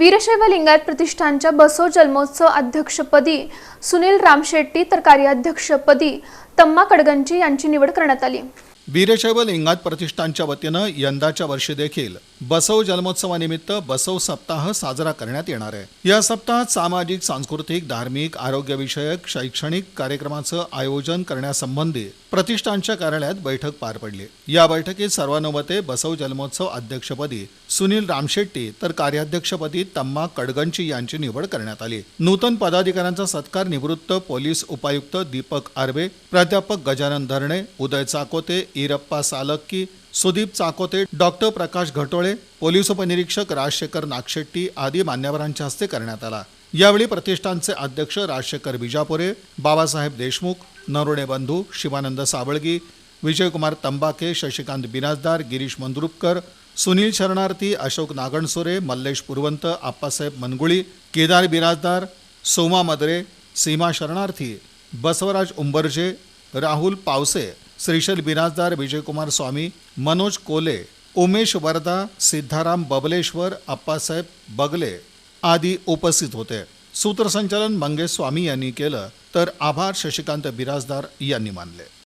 वीरशैव लिंगायत प्रतिष्ठानच्या बसव जन्मोत्सव अध्यक्षपदी सुनील रामशेट्टी तर कार्याध्यक्षपदी तम्मा कडगंची यांची निवड करण्यात आली. वीरशैव लिंगायत प्रतिष्ठानच्या वतीनं यंदाच्या वर्षी देखील बसव जन्मोत्सवानिमित्त बसव सप्ताह साजरा करण्यात येणार आहे. या सप्ताहात सामाजिक सांस्कृतिक धार्मिक आरोग्यविषयक शैक्षणिक कार्यक्रमाचं आयोजन करण्यासंबंधी प्रतिष्ठानच्या कार्यालयात बैठक पार पडली. या बैठकीत सर्वानुमते बसव जन्मोत्सव अध्यक्षपदी सुनील रामशेट्टी तर कार्याध्यक्षपदी तम्मा कडगंची यांची निवड करण्यात आली. नूतन पदाधिकाऱ्यांचा सत्कार निवृत्त पोलीस उपायुक्त दीपक आर्वे प्राध्यापक गजानन धरणे उदय चाकोते इरप्पा सालक्की सुदीप चाकोते डॉक्टर प्रकाश घटोळे पोलीस उपनिरीक्षक राजशेखर नागशेट्टी आदी मान्यवरांच्या हस्ते करण्यात आला. यावेळी प्रतिष्ठानचे अध्यक्ष राजशेखर बिजापुरे बाबासाहेब देशमुख नरोणे बंधू शिवानंद साबळगी विजयकुमार तंबाके शशिकांत बिराजदार गिरीश मंद्रुपकर सुनील शरणार्थी अशोक नागणसुरे मल्लेश पुरवंत आप्पासाहेब मनगुळी केदार बिराजदार सोमा मदरे सीमा शरणार्थी बसवराज उंबरजे राहुल पावसे श्रीशैल बिराजदार विजयकुमार स्वामी मनोज कोले उमेश वर्धा सिद्धाराम बबलेश्वर अप्पासाहेब बगले आदी उपस्थित होते. सूत्रसंचालन मंगेश स्वामी यांनी केलं तर आभार शशिकांत बिराजदार यांनी मानले.